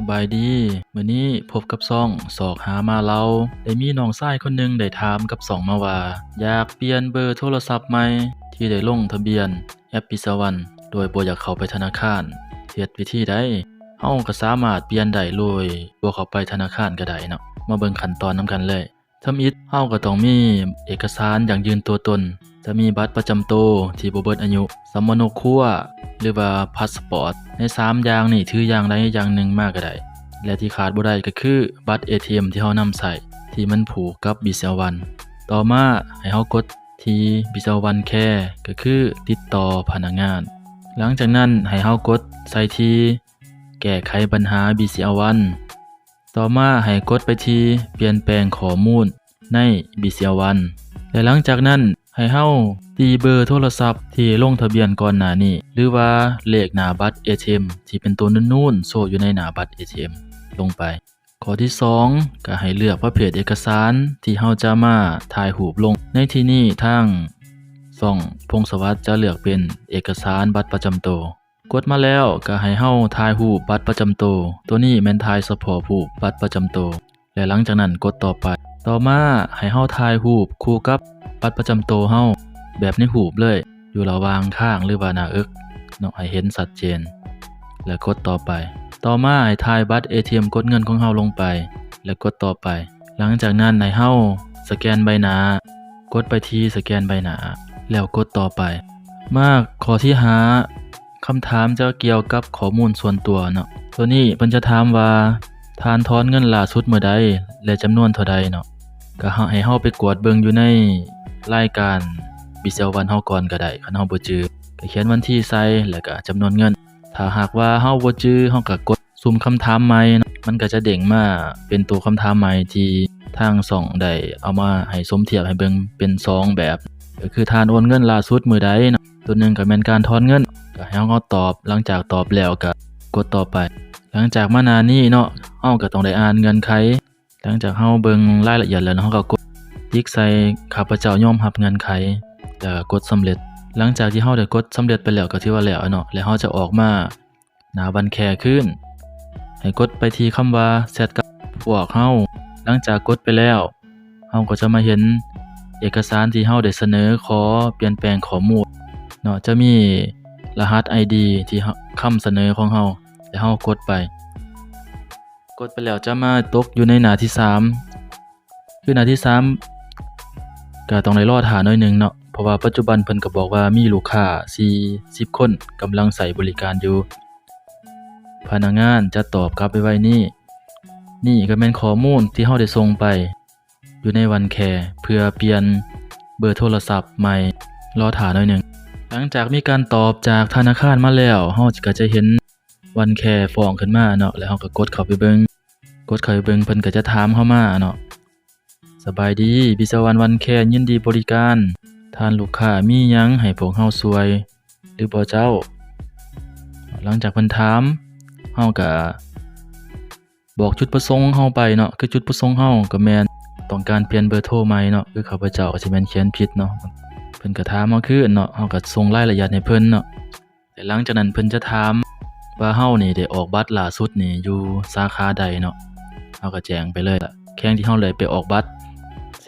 สบายดีมื้อนี้พบกับซ่องสอกหามาเราได้มีน้องชายคนหนึงได้ถามกับซ่องมาว่า อยากเปลี่ยนเบอร์โทรศัพท์ใหม่ที่ได้ลงทะเบียนแอปพิศวันโดยบ่อยากเข้าไปธนาคารเฮ็ดวิธีใดเฮาก็สามารถเปลี่ยนได้โดยบ่เข้าไปธนาคารก็ได้เนาะมาเบิ่งขั้นตอนนํกันเลยทำอิฐเฮาก็ต้องมีเอกสารอย่างยืนตัวตน จะมีบัตรประจำตัวที่บ่เบิดอายุสมโนครัว หรือว่าพาสปอร์ตใน 3 อย่างนี่ถืออย่างใดอย่างหนึ่งมากก็ได้และที่ขาดบ่ได้ก็คือบัตร ATM ที่เฮานำใส่ที่มันผูกกับ b ิ l วันต่อมาให้เฮากดที่ b ิ l วันแค่ก็คือติดต่อพนักงาน หลังจากนั้นให้เฮากดใส่ที่แก้ไขปัญหา b ิ l วันต่อมาให้กดไปที่เปลี่ยนแปลงข้อมูลใน b ิ l วันและหลังจากนั้น ให้เฮาตีเบอร์โทรศัพท์ที่ลงทะเบียนก่อนหน้านี้ หรือว่าเลขหน้าบัตร ATM ที่เป็นตัวนุ่นๆโชว์อยู่ในหน้าบัตร ATM ลงไป ข้อที่ 2 ก็ให้เลือกประเภทเอกสารที่เฮาจะมาถ่ายรูปลง ในที่นี้ทางส่องพงศวัสดิ์จะเลือกเป็นเอกสารบัตรประจำตัวกดมาแล้วก็ให้เฮาถ่ายรูปบัตรประจำตัวตัวนี้แม่นถ่ายเฉพาะรูปบัตรประจำตัวและหลังจากนั้นกดต่อไป ต่อมาให้เฮาถ่ายรูปคู่กับ บัตรประจำตัวเฮาแบบในรูปเลย อยู่ระวางข้างหรือว่าหน้าอึกเนาะให้เห็นชัดเจน แล้วกดต่อไป ต่อมาให้ถ่ายบัตร ATM กดเงินของเฮาลงไป แล้วกดต่อไป หลังจากนั้นให้เฮาสแกนใบหน้ากดไปที่สแกนใบหน้าแล้วกดต่อไป มากขอที่หาคำถามจะเกี่ยวกับข้อมูลส่วนตัวเนาะตัวนี้เพิ่นจะถามว่าทานถอนเงินล่าสุดเมื่อใดและจำนวนเท่าใดเนาะก็ให้เฮาไปกวดเบิ่งอยู่ใน รายการบิเซลวันเฮาก่อนก็ได้คันเฮาบ่จือก็เขียนวันที่ใส่แล้วก็จำนวนเงิน ถ้าหากว่าเฮาบ่จือเฮาก็กดสุ่มคำถามใหม่นะมันก็จะเด้งมาเป็นตัวคำถามใหม่ที่ทางส่องได้เอามาให้สมเทียบให้เบิ่งเป็นสองแบบ ก็คือทานโอนเงินล่าสุดมื้อใดาะตัวหนึงก็แม่นการถอนเงินก็ให้เฮาก็ตอบ หลังจากตอบแล้วก็กดต่อไป หลังจากมานานี้เนาะเฮาก็ต้องได้อ่านเงื่อนไขหลังจากเฮาเบิ่งรายละเอียดแล้วเนะเฮาก็กด ติ๊กใส่ข้าพเจ้ายอมรับเงื่อนไขแล้วก็กดสำเร็จ หลังจากที่เฮาได้กดสำเร็จไปแล้วก็ถือว่าแล้วเนาะแล้วเฮาจะออกมาหน้าบันแคขึ้น ให้กดไปที่คำว่าแชทกับพวกเฮาหลังจากกดไปแล้วเฮาก็จะมาเห็นเอกสารที่เฮาได้เสนอขอเปลี่ยนแปลงข้อมูลเนาะจะมีรหัส ID ที่เฮาคำเสนอของเฮาแล้วเฮากดไป กดไปแล้วจะมาตกอยู่ในหน้าที่ 3 คือหน้าที่ 3 ก็ต้องได้รอท่าหน่อยหนึงเนาะเพราะว่าปัจจุบันเพิ่นก็บอกว่ามีลูกค้า40คนกำลังใส่บริการอยู่ พนักงานจะตอบกลับไปไว้นี่ นี่ก็เป็นข้อมูลที่เฮาได้ส่งไป อยู่ในวันแคร์เพื่อเปลี่ยนเบอร์โทรศัพท์ใหม่รอท่าหน่อยหนึงหลังจากมีการตอบจากธนาคารมาแล้วเฮาก็จะเห็นวันแคร์ฟ้องขึ้นมาเนาะแล้วเฮาก็กดเข้าไปเบิงกดเข้าไปเบิงเพิ่นก็จะถามเข้ามาเนาะ บายดีบิสวรรณวันแคร์ยินดีบริการท่านลูกค้ามียังให้พวกเฮาช่วย หรือบ่เจ้า หลังจากเพิ่นถามเฮาก็บอกจุดประสงค์เฮาไปเนาะคือจุดประสงค์เฮาก็แม่นต้องการเปลี่ยนเบอร์โทรใหม่เนาะคือข้าพเจ้าก็สิแม่นเขียนผิดเนาะเพิ่นก็ถามเฮาคือเนาะเฮาก็ส่งรายละเอียดให้เพิ่นเนาะแต่หลังจากนั้นเพิ่นจะถามว่าเฮานี่ได้ออกบัตรล่าสุดนี่อยู่สาขาใดเนาะเฮาก็แจ้งไปเลยล่ะแข้งที่เฮาเลยไปออกบัตร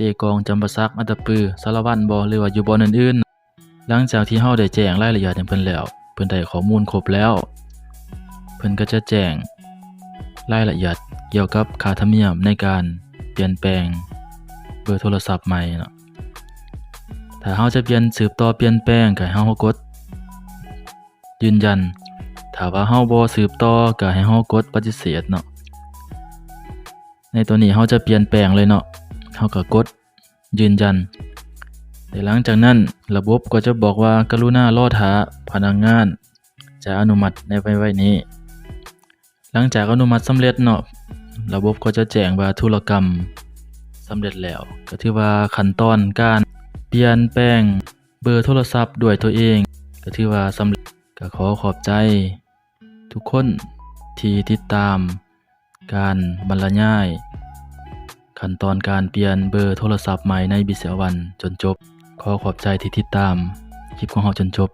สกองจำปาสักอัตปือสารวัตรบ่หรือว่าอยู่บอนอื่นๆ หลังจากที่เฮาได้แจ้งรายละเอียดให้เพิ่นแล้ว เพิ่นได้ข้อมูลครบแล้ว เพิ่นก็จะแจ้งรายละเอียดเกี่ยวกับค่าธรรมเนียมในการเปลี่ยนแปลงเบอร์โทรศัพท์ใหม่เนาะถ้าเฮาจะเปลี่ยนสืบต่อเปลี่ยนแปลงก็ให้เฮากด ยืนยัน ถ้าว่าเฮาบ่สืบต่อก็ให้เฮากดปฏิเสธเนาะในตัวนี้เฮาจะเปลี่ยนแปลงเลยเนาะ เฮาก็กดยืนยันแต่หลังจากนั้นระบบก็จะบอกว่ากรุณารอท้าพนักงาน จะอนุมัติในไว้ไว้นี้ หลังจากอนุมัติสำเร็จเนาะระบบก็จะแจ้งว่าธุรกรรมสำเร็จแล้ว ก็ถือว่าขั้นตอนการเปลี่ยนแปลงเบอร์โทรศัพท์ด้วยตัวเอง ก็ถือว่าสำเร็จก็ขอขอบใจ ทุกคนที่ติดตามการบรรยาย ขั้นตอนการเปลี่ยนเบอร์โทรศัพท์ใหม่ในบิเซวันจนจบ ขอขอบใจที่ติดตาม คลิปของเราจนจบ